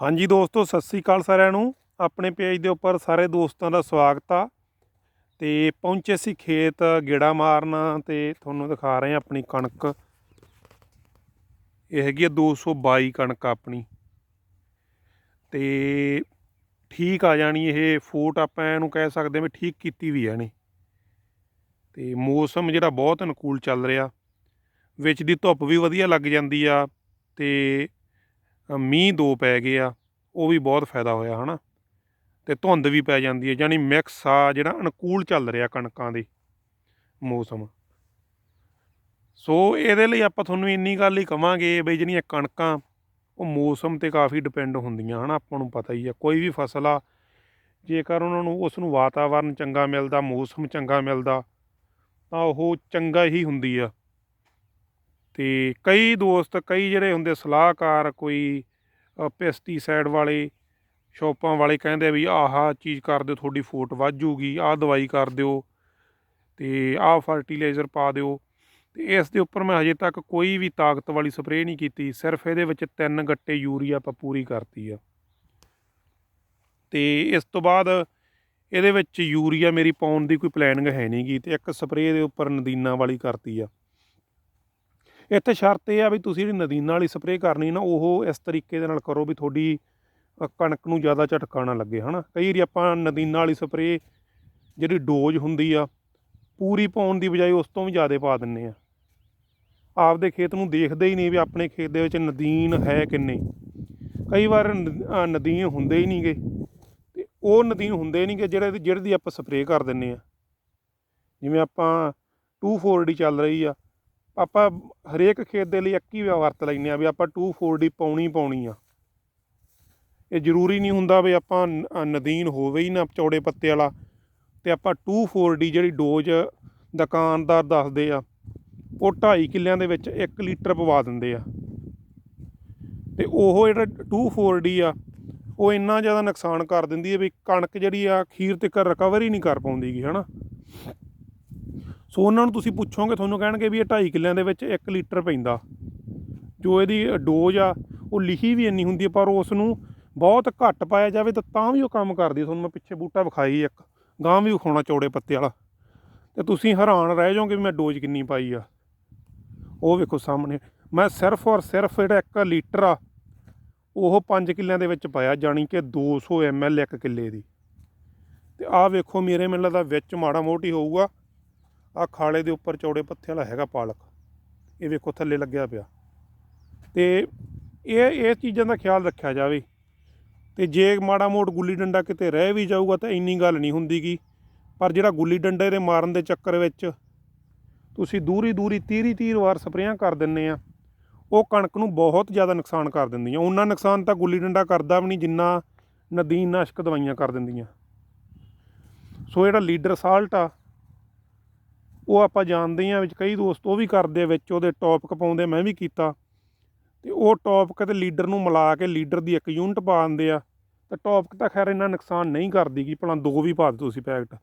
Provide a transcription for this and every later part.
ਹਾਂਜੀ ਦੋਸਤੋ, ਸਤਿ ਸ੍ਰੀ ਅਕਾਲ ਸਾਰਿਆਂ ਨੂੰ। ਆਪਣੇ ਪੇਜ ਦੇ ਉੱਪਰ ਸਾਰੇ ਦੋਸਤਾਂ ਦਾ ਸਵਾਗਤ ਆ। ਤੇ ਪਹੁੰਚੇ ਸੀ ਖੇਤ ਗੇੜਾ ਮਾਰਨਾ ਤੇ ਤੁਹਾਨੂੰ ਦਿਖਾ ਰਹੇ ਹਾਂ ਆਪਣੀ ਕਣਕ। ਇਹ ਹੈਗੀ ਆ 222 ਕਣਕ ਆਪਣੀ। ਤੇ ਠੀਕ ਆ ਜਾਣੀ ਇਹ ਫੋਟ ਆਪਾਂ ਇਹਨੂੰ ਕਹਿ ਸਕਦੇ ਹਾਂ ਵੀ ਠੀਕ ਕੀਤੀ ਵੀ ਹੈ ਨੇ ਤੇ ਮੌਸਮ ਜਿਹੜਾ ਬਹੁਤ ਅਨੁਕੂਲ ਚੱਲ ਰਿਹਾ। ਵਿੱਚ ਦੀ ਧੁੱਪ ਵੀ ਵਧੀਆ ਲੱਗ ਜਾਂਦੀ ਆ ਤੇ ਮੀਂਹ ਦੋ ਪੈ ਗਏ ਆ, ਉਹ ਵੀ ਬਹੁਤ ਫਾਇਦਾ ਹੋਇਆ, ਹਨਾ? ਤੇ ਧੁੰਦ ਵੀ ਪੈ ਜਾਂਦੀ ਹੈ ਯਾਨੀ ਮਿਕਸ ਆ ਜਿਹੜਾ ਅਨੁਕੂਲ ਚੱਲ ਰਿਹਾ ਕਣਕਾਂ ਦੇ ਮੌਸਮ। ਸੋ ਇਹਦੇ ਲਈ ਆਪਾਂ ਤੁਹਾਨੂੰ ਇੰਨੀ ਗੱਲ ਹੀ ਕਵਾਂਗੇ ਬਈ ਜਿਹੜੀਆਂ ਕਣਕਾਂ, ਉਹ ਮੌਸਮ ਤੇ ਕਾਫੀ ਡਿਪੈਂਡ ਹੁੰਦੀਆਂ, ਹਨਾ? ਆਪਾਂ ਨੂੰ ਪਤਾ ਹੀ ਆ, ਕੋਈ ਵੀ ਫਸਲ ਆ, ਜੇਕਰ ਉਹਨਾਂ ਨੂੰ ਉਸ ਨੂੰ ਵਾਤਾਵਰਨ ਚੰਗਾ ਮਿਲਦਾ, ਮੌਸਮ ਚੰਗਾ ਮਿਲਦਾ, ਤਾਂ ਉਹ ਚੰਗਾ ਹੀ ਹੁੰਦੀ ਆ। ਤੇ ਕਈ ਦੋਸਤ, ਕਈ ਜਿਹੜੇ ਹੁੰਦੇ ਸਲਾਹਕਾਰ, ਕੋਈ ਪੈਸਟੀਸਾਈਡ ਵਾਲੇ ਸ਼ੋਪਾਂ ਵਾਲੇ ਕਹਿੰਦੇ ਵੀ ਆਹ ਚੀਜ਼ ਕਰ ਦਿਓ, ਤੁਹਾਡੀ ਫੋਟ ਵੱਧ ਜੂਗੀ ਆਹ ਦਵਾਈ ਕਰ ਦਿਓ ਤੇ ਆਹ ਫਰਟੀਲਾਈਜ਼ਰ ਪਾ ਦਿਓ। ਤੇ ਇਸ ਦੇ ਉੱਪਰ ਮੈਂ ਹਜੇ ਤੱਕ ਕੋਈ ਵੀ ਤਾਕਤ ਵਾਲੀ ਸਪਰੇਅ ਨਹੀਂ ਕੀਤੀ, ਸਿਰਫ ਇਹਦੇ ਵਿੱਚ ਤਿੰਨ ਗੱਟੇ ਯੂਰੀਆ ਆਪਾਂ ਪੂਰੀ ਕਰਤੀ ਆ। ਤੇ ਇਸ ਤੋਂ ਬਾਅਦ ਇਹਦੇ ਵਿੱਚ ਯੂਰੀਆ ਮੇਰੀ ਪਾਉਣ ਦੀ ਕੋਈ ਪਲੈਨਿੰਗ ਹੈ ਨਹੀਂਗੀ ਤੇ ਇੱਕ ਸਪਰੇਅ ਦੇ ਉੱਪਰ ਨਦੀਨਾ ਵਾਲੀ ਕਰਤੀ ਆ। ਇੱਥੇ ਸ਼ਰਤ ਇਹ ਆ ਵੀ ਤੁਸੀਂ ਜਿਹੜੀ ਨਦੀਨਾ ਵਾਲੀ ਸਪਰੇਅ ਕਰਨੀ ਨਾ ਉਹ ਇਸ ਤਰੀਕੇ ਦੇ ਨਾਲ ਕਰੋ ਵੀ ਤੁਹਾਡੀ ਕਣਕ ਨੂੰ ਜ਼ਿਆਦਾ ਝਟਕਾ ਨਾ ਲੱਗੇ ਹਨਾ? ਕਈ ਵਾਰੀ ਆਪਾਂ ਨਦੀਨਾਂ ਵਾਲੀ ਸਪਰੇਅ ਜਿਹੜੀ ਡੋਜ਼ ਹੁੰਦੀ ਆ ਪੂਰੀ ਪਾਉਣ ਦੀ ਬਜਾਏ ਉਸ ਤੋਂ ਵੀ ਜ਼ਿਆਦਾ ਪਾ ਦਿੰਨੇ ਆ। ਆਪਦੇ ਖੇਤ ਨੂੰ ਦੇਖਦੇ ਹੀ ਨਹੀਂ ਵੀ ਆਪਣੇ ਖੇਤ ਦੇ ਵਿੱਚ ਨਦੀਨ ਹੈ ਕਿੰਨੇ ਕਈ ਵਾਰ ਨਦੀਨ ਹੁੰਦੇ ਹੀ ਨਹੀਂਗੇ ਤੇ ਉਹ ਨਦੀਨ ਹੁੰਦੇ ਨਹੀਂਗੇ ਜਿਹੜੇ ਜਿਹੜੇ ਦੀ ਆਪਾਂ ਸਪਰੇਅ ਕਰ ਦਿੰਨੇ ਆ। ਜਿਵੇਂ ਆਪਾਂ 2,4-ਡੀ ਚੱਲ ਰਹੀ ਆ ਆਪਾਂ ਹਰੇਕ ਖੇਤ ਦੇ ਲਈ ਇੱਕ ਹੀ ਵਰਤ ਲੈਂਦੇ ਆ ਵੀ ਆਪਾਂ 2,4-ਡੀ ਪਾਉਣੀ ਪਾਉਣੀ ਆ। ਇਹ ਜ਼ਰੂਰੀ ਨਹੀਂ ਹੁੰਦਾ ਵੀ ਆਪਾਂ ਨਦੀਨ ਹੋਵੇ ਹੀ ਨਾ ਚੌੜੇ ਪੱਤੇ ਵਾਲਾ ਤੇ ਆਪਾਂ 2,4-ਡੀ ਜਿਹੜੀ ਡੋਜ਼ ਦੁਕਾਨਦਾਰ ਦੱਸਦੇ ਆ ਉਹ 2.5 ਕਿੱਲਿਆਂ ਦੇ ਵਿੱਚ 1 ਲੀਟਰ ਪਵਾ ਦਿੰਦੇ ਆ। ਤੇ ਉਹ ਜਿਹੜਾ 2,4-ਡੀ ਆ ਉਹ ਇੰਨਾ ਜ਼ਿਆਦਾ ਨੁਕਸਾਨ ਕਰ ਦਿੰਦੀ ਹੈ ਵੀ ਕਣਕ ਜਿਹੜੀ ਆ ਖੀਰ ਤੱਕ ਰਿਕਵਰੀ ਨਹੀਂ ਕਰ ਪਾਉਂਦੀਗੀ ਹਨਾ? ਸੋ ਉਹਨਾਂ ਨੂੰ ਤੁਸੀਂ ਪੁੱਛੋਗੇ, ਤੁਹਾਨੂੰ ਕਹਿਣਗੇ ਵੀ ਇਹ 2.5 ਕਿੱਲਿਆਂ ਦੇ ਵਿੱਚ 1 ਲੀਟਰ ਪੈਂਦਾ। ਜੋ ਇਹਦੀ ਡੋਜ਼ ਆ, ਉਹ ਲਿਖੀ ਵੀ ਇੰਨੀ ਹੁੰਦੀ ਪਰ ਉਸ ਨੂੰ ਬਹੁਤ ਘੱਟ ਪਾਇਆ ਜਾਵੇ ਤਾਂ ਤਾਂ ਵੀ ਉਹ ਕੰਮ ਕਰਦੀ ਤੁਹਾਨੂੰ ਮੈਂ ਪਿੱਛੇ ਬੂਟਾ ਵਿਖਾਈ ਇੱਕ ਗਾਂ ਵੀ ਵਿਖਾਉਣਾ ਚੌੜੇ ਪੱਤੇ ਵਾਲਾ। ਤੇ ਤੁਸੀਂ ਹੈਰਾਨ ਰਹਿ ਜਾਓਗੇ ਵੀ ਮੈਂ ਡੋਜ਼ ਕਿੰਨੀ ਪਾਈ ਆ। ਉਹ ਵੇਖੋ ਸਾਹਮਣੇ, ਮੈਂ ਸਿਰਫ ਔਰ ਸਿਰਫ ਜਿਹੜਾ 1 ਲੀਟਰ ਆ, ਉਹ 5 ਕਿੱਲਿਆਂ ਦੇ ਵਿੱਚ ਪਾਇਆ, ਜਾਣੀ ਕਿ 200 ml ਇੱਕ ਕਿੱਲੇ ਦੀ। ਤੇ ਆਹ ਵੇਖੋ ਮੇਰੇ ਮੈਨੂੰ ਲੱਗਦਾ ਵਿੱਚ ਮਾੜਾ ਮੋਟੀ ਹੋਊਗਾ। ਆ ਖਾਲੇ ਦੇ ਉੱਪਰ ਚੌੜੇ ਪੱਥੇ ਵਾਲਾ ਹੈਗਾ ਪਾਲਕ। ਇਹ ਵੇਖੋ ਥੱਲੇ ਲੱਗਿਆ ਪਿਆ। ਤੇ ਇਹ ਇਹ ਚੀਜ਼ਾਂ ਦਾ ਖਿਆਲ ਰੱਖਿਆ ਜਾਵੇ। ਤੇ ਜੇ ਮਾੜਾ ਮੋਟ ਗੁੱਲੀ ਡੰਡਾ ਕਿਤੇ ਰਹਿ ਵੀ ਜਾਊਗਾ ਤਾਂ ਇੰਨੀ ਗੱਲ ਨਹੀਂ ਹੁੰਦੀ ਹੁੰਦੀਗੀ ਪਰ ਜਿਹੜਾ ਗੁੱਲੀ ਡੰਡੇ ਦੇ ਮਾਰਨ ਦੇ ਚੱਕਰ ਵਿੱਚ ਤੁਸੀਂ ਦੂਰੀ ਦੂਰੀ ਤੀਰੀ ਤੀਰ ਵਾਰ ਸਪਰੇਆਂ ਕਰ ਦਿੰਨੇ ਆ, ਉਹ ਕਣਕ ਨੂੰ ਬਹੁਤ ਜ਼ਿਆਦਾ ਨੁਕਸਾਨ ਕਰ ਦਿੰਦੀਆਂ। ਉਹਨਾਂ ਨੁਕਸਾਨ ਤਾਂ ਗੁੱਲੀ ਡੰਡਾ ਕਰਦਾ ਵੀ ਨਹੀਂ, ਜਿੰਨਾ ਨਦੀਨ ਨਾਸ਼ਕ ਦਵਾਈਆਂ ਕਰ ਦਿੰਦੀਆਂ। ਸੋ ਜਿਹੜਾ ਲੀਡਰ ਸਾਲਟ ਆ ਉਹ ਆਪਾਂ ਜਾਣਦੇ ਹਾਂ ਵਿੱਚ ਕਈ ਦੋਸਤ ਉਹ ਵੀ ਕਰਦੇ ਆ ਵਿੱਚ ਉਹਦੇ ਟੌਪਿਕ ਪਾਉਂਦੇ ਮੈਂ ਵੀ ਕੀਤਾ। ਤੇ ਉਹ ਟੌਪਿਕ ਤੇ ਲੀਡਰ ਨੂੰ ਮਿਲਾ ਕੇ ਲੀਡਰ ਦੀ ਇੱਕ ਯੂਨਿਟ ਪਾ ਦਿੰਦੇ ਆ। ਤੇ ਟੌਪਿਕ ਤਾਂ ਖੈਰ ਇੰਨਾ ਨੁਕਸਾਨ ਨਹੀਂ ਕਰਦੀ ਕਿ ਭਲਾ ਦੋ ਵੀ ਪਾ ਦਿਓ ਤੁਸੀਂ ਪੈਕਟ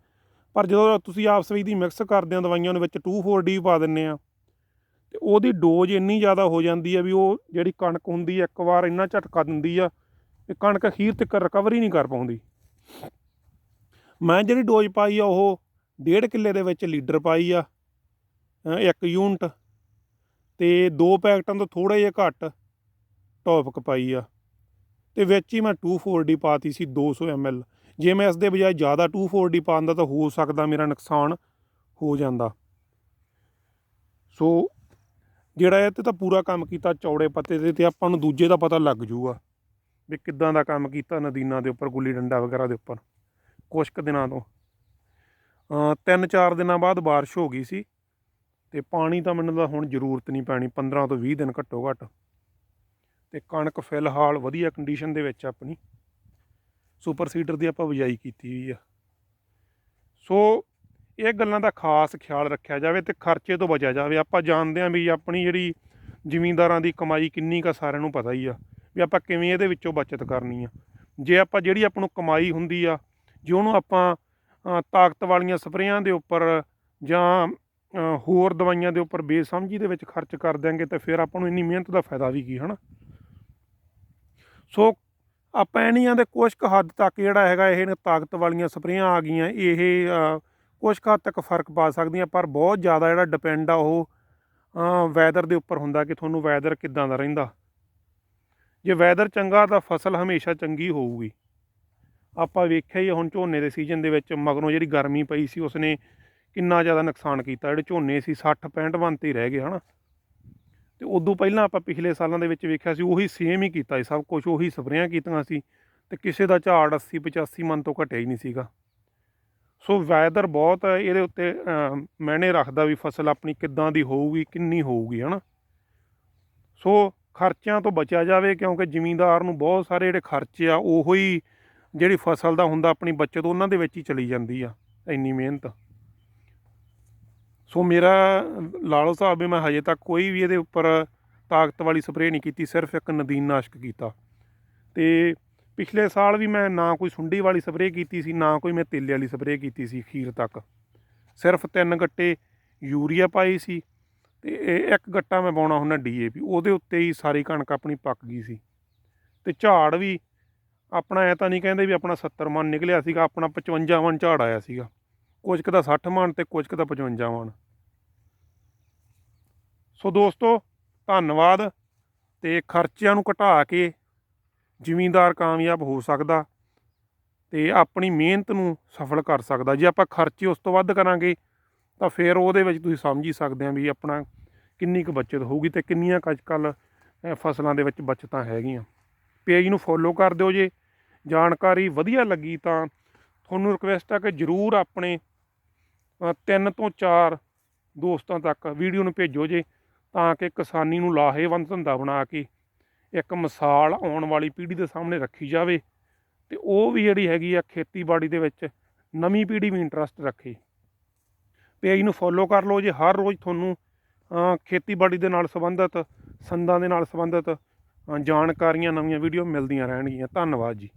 ਪਰ ਜਦੋਂ ਤੁਸੀਂ ਆਪਸ ਵਿੱਚ ਦੀ ਮਿਕਸ ਕਰਦੇ ਆ ਦਵਾਈਆਂ ਦੇ ਵਿੱਚ 2,4-ਡੀ ਪਾ ਦਿੰਨੇ ਆ। ਤੇ ਉਹਦੀ ਡੋਜ਼ ਇੰਨੀ ਜ਼ਿਆਦਾ ਹੋ ਜਾਂਦੀ ਆ ਵੀ ਉਹ ਜਿਹੜੀ ਕਣਕ ਹੁੰਦੀ ਆ ਇੱਕ ਵਾਰ ਇੰਨਾ ਝਟਕਾ ਦਿੰਦੀ ਆ ਕਿ ਕਣਕ ਅਖੀਰ ਤੱਕ ਰਿਕਵਰੀ ਨਹੀਂ ਕਰ ਪਾਉਂਦੀ। ਮੈਂ ਜਿਹੜੀ ਡੋਜ਼ ਪਾਈ ਆ ਉਹ ਡੇਢ ਕਿੱਲੇ ਦੇ ਵਿੱਚ ਲੀਡਰ ਪਾਈ ਆ ਇੱਕ ਯੂਨਿਟ ਤੇ ਦੋ ਪੈਕਟਾਂ ਤੋਂ ਥੋੜਾ ਜਿਹਾ ਘੱਟ ਟੌਪਕ ਪਾਈ ਆ। ਤੇ ਵਿੱਚ ਹੀ ਮੈਂ 2,4-ਡੀ ਪਾਤੀ ਸੀ 200 ml ਜੇ ਮੈਂ ਇਸ ਦੇ ਬਜਾਏ ਜ਼ਿਆਦਾ 2,4-ਡੀ ਪਾਉਂਦਾ ਤਾਂ ਹੋ ਸਕਦਾ ਮੇਰਾ ਨੁਕਸਾਨ ਹੋ ਜਾਂਦਾ। ਸੋ ਜਿਹੜਾ ਇਹ ਤੇ ਤਾਂ ਪੂਰਾ ਕੰਮ ਕੀਤਾ ਚੌੜੇ ਪੱਤੇ ਤੇ ਤੇ ਆਪਾਂ ਨੂੰ ਦੂਜੇ ਦਾ ਪਤਾ ਲੱਗ ਜੂਗਾ ਵੀ ਕਿੱਦਾਂ ਦਾ ਕੰਮ ਕੀਤਾ ਨਦੀਨਾਂ ਦੇ ਉੱਪਰ ਗੁੱਲੀ ਡੰਡਾ ਵਗੈਰਾ ਦੇ ਉੱਪਰ ਕੁਛ ਕੁ ਦਿਨਾਂ ਤੋਂ। ਤਿੰਨ ਚਾਰ ਦਿਨਾਂ ਬਾਅਦ ਬਾਰਿਸ਼ ਹੋ ਗਈ ਸੀ ਤੇ ਪਾਣੀ ਤਾਂ ਮੈਨੂੰ ਤਾਂ ਹੁਣ ਜ਼ਰੂਰਤ ਨਹੀਂ ਪੈਣੀ 15 ਤੋਂ 20 ਦਿਨ ਘੱਟੋ ਘੱਟ। ਤੇ ਕਣਕ ਫਿਲਹਾਲ ਵਧੀਆ ਕੰਡੀਸ਼ਨ ਦੇ ਵਿੱਚ ਆਪਣੀ। ਸੁਪਰ ਸੀਡਰ ਦੀ ਆਪਾਂ ਬਿਜਾਈ ਕੀਤੀ ਹੋਈ ਆ। ਸੋ ਇਹ ਗੱਲਾਂ ਦਾ ਖਾਸ ਖਿਆਲ ਰੱਖਿਆ ਜਾਵੇ ਤੇ ਖਰਚੇ ਤੋਂ ਬਚਿਆ ਜਾਵੇ। ਆਪਾਂ ਜਾਣਦੇ ਹਾਂ ਵੀ ਆਪਣੀ ਜਿਹੜੀ ਜ਼ਿਮੀਂਦਾਰਾਂ ਦੀ ਕਮਾਈ ਕਿੰਨੀ ਕਾ ਸਾਰਿਆਂ ਨੂੰ ਪਤਾ ਹੀ ਆ ਵੀ ਆਪਾਂ ਕਿਵੇਂ ਇਹਦੇ ਵਿੱਚੋਂ ਬਚਤ ਕਰਨੀ ਆ। ਜੇ ਆਪਾਂ ਜਿਹੜੀ ਆਪਾਂ ਨੂੰ ਕਮਾਈ ਹੁੰਦੀ ਆ, ਜੇ ਉਹਨੂੰ ਆਪਾਂ ਤਾਕਤ ਵਾਲੀਆਂ ਸਪਰੇਆਂ ਦੇ ਉੱਪਰ ਜਾਂ ਹੋਰ ਦਵਾਈਆਂ ਦੇ ਉੱਪਰ ਬੇਸਮਝੀ ਦੇ ਵਿੱਚ ਖਰਚ ਕਰ ਦਿਆਂਗੇ ਤਾਂ ਫਿਰ ਆਪਾਂ ਨੂੰ ਇੰਨੀ ਮਿਹਨਤ ਦਾ ਫਾਇਦਾ ਵੀ ਕੀ ਹਨਾ? ਸੋ ਆਪਾਂ ਐਨੀਆਂ ਦੇ ਕੁਝ ਕੁ ਹੱਦ ਤੱਕ ਜਿਹੜਾ ਹੈਗਾ ਇਹ ਤਾਕਤ ਵਾਲੀਆਂ ਸਪਰੇਆਂ ਆ ਗਈਆਂ ਇਹ ਅ, ਕੁਝ ਕੁ ਹੱਦ ਤੱਕ ਫ਼ਰਕ ਪਾ ਸਕਦੀਆਂ ਪਰ ਬਹੁਤ ਜ਼ਿਆਦਾ ਜਿਹੜਾ ਡਿਪੈਂਡ ਆ ਉਹ ਵੈਦਰ ਦੇ ਉੱਪਰ ਹੁੰਦਾ ਕਿ ਤੁਹਾਨੂੰ ਵੈਦਰ ਕਿੱਦਾਂ ਦਾ ਰਹਿੰਦਾ। ਜੇ ਵੈਦਰ ਚੰਗਾ ਤਾਂ ਫਸਲ ਹਮੇਸ਼ਾ ਚੰਗੀ ਹੋਊਗੀ। ਆਪਾਂ ਵੇਖਿਆ ਹੀ ਹੁਣ ਝੋਨੇ ਦੇ ਸੀਜ਼ਨ ਦੇ ਵਿੱਚ ਮਗਰੋਂ ਜਿਹੜੀ ਗਰਮੀ ਪਈ ਸੀ, ਉਸਨੇ ਕਿੰਨਾ ਜ਼ਿਆਦਾ ਨੁਕਸਾਨ ਕੀਤਾ। ਜਿਹੜੇ ਝੋਨੇ ਸੀ 60 65 ਮਣ ਤੇ ਹੀ ਰਹਿ ਗਏ, ਹਨਾ। ਤੇ ਉਦੋਂ ਪਹਿਲਾਂ ਆਪਾਂ ਪਿਛਲੇ ਸਾਲਾਂ ਦੇ ਵਿੱਚ ਵੇਖਿਆ ਸੀ, ਉਹੀ ਸੇਮ ਹੀ ਕੀਤਾ ਸੀ। ਸਭ ਕੁਝ ਉਹੀ ਸਪਰੇਆਂ ਕੀਤੀਆਂ ਸੀ ਤੇ ਕਿਸੇ ਦਾ ਝਾੜ 80 85 ਮਣ ਤੋਂ ਘਟਿਆ ਹੀ ਨਹੀਂ ਸੀਗਾ। ਸੋ ਵੈਦਰ ਬਹੁਤ ਇਹਦੇ ਉੱਤੇ ਮੈਨੇ ਰੱਖਦਾ ਵੀ ਫਸਲ ਆਪਣੀ ਕਿੱਦਾਂ ਦੀ ਹੋਊਗੀ, ਕਿੰਨੀ ਹੋਊਗੀ, ਹਨਾ। ਸੋ ਖਰਚਿਆਂ ਤੋਂ ਬਚਿਆ ਜਾਵੇ, ਕਿਉਂਕਿ ਜ਼ਿਮੀਂਦਾਰ ਨੂੰ ਬਹੁਤ ਸਾਰੇ ਜਿਹੜੇ ਖਰਚੇ ਆ, ਉਹੋ ਹੀ ਜਿਹੜੀ ਫਸਲ ਦਾ ਹੁੰਦਾ ਆਪਣੀ ਬੱਚਤ ਉਹਨਾਂ ਦੇ ਵਿੱਚ ਹੀ ਚਲੀ ਜਾਂਦੀ ਆ, ਇੰਨੀ ਮਿਹਨਤ। ਸੋ ਮੇਰਾ ਲਾ ਲਓ ਸਾਹਿਬ ਵੀ ਮੈਂ ਹਜੇ ਤੱਕ ਕੋਈ ਵੀ ਇਹਦੇ ਉੱਪਰ ਤਾਕਤ ਵਾਲੀ ਸਪਰੇਅ ਨਹੀਂ ਕੀਤੀ, ਸਿਰਫ ਇੱਕ ਨਦੀਨ ਨਾਸ਼ਕ ਕੀਤਾ। ਤੇ ਪਿਛਲੇ ਸਾਲ ਵੀ ਮੈਂ ਨਾ ਕੋਈ ਸੁੰਡੀ ਵਾਲੀ ਸਪਰੇਅ ਕੀਤੀ ਸੀ, ਨਾ ਕੋਈ ਮੈਂ ਤੇਲੇ ਵਾਲੀ ਸਪਰੇਅ ਕੀਤੀ ਸੀ ਖੀਰ ਤੱਕ। ਸਿਰਫ ਤਿੰਨ ਗੱਟੇ ਯੂਰੀਆ ਪਾਈ ਸੀ ਤੇ ਇੱਕ ਗੱਟਾ ਮੈਂ ਪਾਉਣਾ ਹੁੰਦਾ ਡੀਏਪੀ ਉਹਦੇ ਉੱਤੇ ਹੀ ਸਾਰੀ ਕਣਕ ਆਪਣੀ ਪੱਕ ਗਈ ਸੀ। ਤੇ ਝਾੜ ਵੀ ਆਪਣਾ ਐ ਤਾਂ ਨਹੀਂ ਕਹਿੰਦੇ ਵੀ ਆਪਣਾ 70 ਮਣ ਨਿਕਲਿਆ ਸੀਗਾ, ਆਪਣਾ 55 ਮਣ ਝਾੜ ਆਇਆ ਸੀਗਾ। ਕੁਝ ਕੁ ਦਾ 60 ਮਣ ਤੇ ਕੁਝ ਕੁ ਦਾ 55 ਮਣ। ਸੋ ਦੋਸਤੋ, ਧੰਨਵਾਦ ਤੇ ਖਰਚਿਆਂ ਨੂੰ ਘਟਾ ਕੇ ਜ਼ਿਮੀਂਦਾਰ ਕਾਮਯਾਬ ਹੋ ਸਕਦਾ ਤੇ ਆਪਣੀ ਮਿਹਨਤ ਨੂੰ ਸਫਲ ਕਰ ਸਕਦਾ। ਜੇ ਆਪਾਂ ਖਰਚੇ ਉਸ ਤੋਂ ਵੱਧ ਕਰਾਂਗੇ, ਤਾਂ ਫਿਰ ਉਹਦੇ ਵਿੱਚ ਤੁਸੀਂ ਸਮਝ ਹੀ ਸਕਦੇ ਆ ਵੀ ਆਪਣਾ ਕਿੰਨੀ ਕੁ ਬਚਤ ਹੋਊਗੀ ਤੇ ਕਿੰਨੀਆਂ ਕੁ ਅੱਜ ਕੱਲ ਫਸਲਾਂ ਦੇ ਵਿੱਚ ਬਚਤਾਂ ਹੈਗੀਆਂ। ਪੇਜ ਨੂੰ ਫੋਲੋ ਕਰ ਦਿਓ ਜੇ। ਜਾਣਕਾਰੀ ਵਧੀਆ ਲੱਗੀ ਤਾਂ ਤੁਹਾਨੂੰ ਰਿਕਵੈਸਟ ਆ ਕਿ ਜਰੂਰ ਆਪਣੇ ਤਿੰਨ ਤੋਂ ਚਾਰ ਦੋਸਤਾਂ ਤੱਕ ਵੀਡੀਓ ਨੂੰ ਭੇਜੋ ਜੇ, ਤਾਂ ਕਿ ਕਿਸਾਨੀ ਨੂੰ ਲਾਹੇਵੰਦ ਧੰਦਾ ਬਣਾ ਕੇ ਇੱਕ ਮਿਸਾਲ ਆਉਣ ਵਾਲੀ ਪੀੜ੍ਹੀ ਦੇ ਸਾਹਮਣੇ ਰੱਖੀ ਜਾਵੇ। ਤੇ ਉਹ ਵੀ ਜਿਹੜੀ ਹੈਗੀ ਆ ਖੇਤੀਬਾੜੀ ਦੇ ਵਿੱਚ ਨਵੀਂ ਪੀੜ੍ਹੀ ਵੀ ਇੰਟਰਸਟ ਰੱਖੇ। ਪੇਜ ਨੂੰ ਫੋਲੋ ਕਰ ਲਓ ਜੇ ਹਰ ਰੋਜ਼ ਤੁਹਾਨੂੰ ਖੇਤੀਬਾੜੀ ਦੇ ਨਾਲ ਸੰਬੰਧਿਤ, ਸੰਦਾਂ ਦੇ ਨਾਲ ਸੰਬੰਧਿਤ ਜਾਣਕਾਰੀਆਂ, ਨਵੀਆਂ ਵੀਡੀਓ ਮਿਲਦੀਆਂ ਰਹਿਣਗੀਆਂ। ਧੰਨਵਾਦ ਜੀ।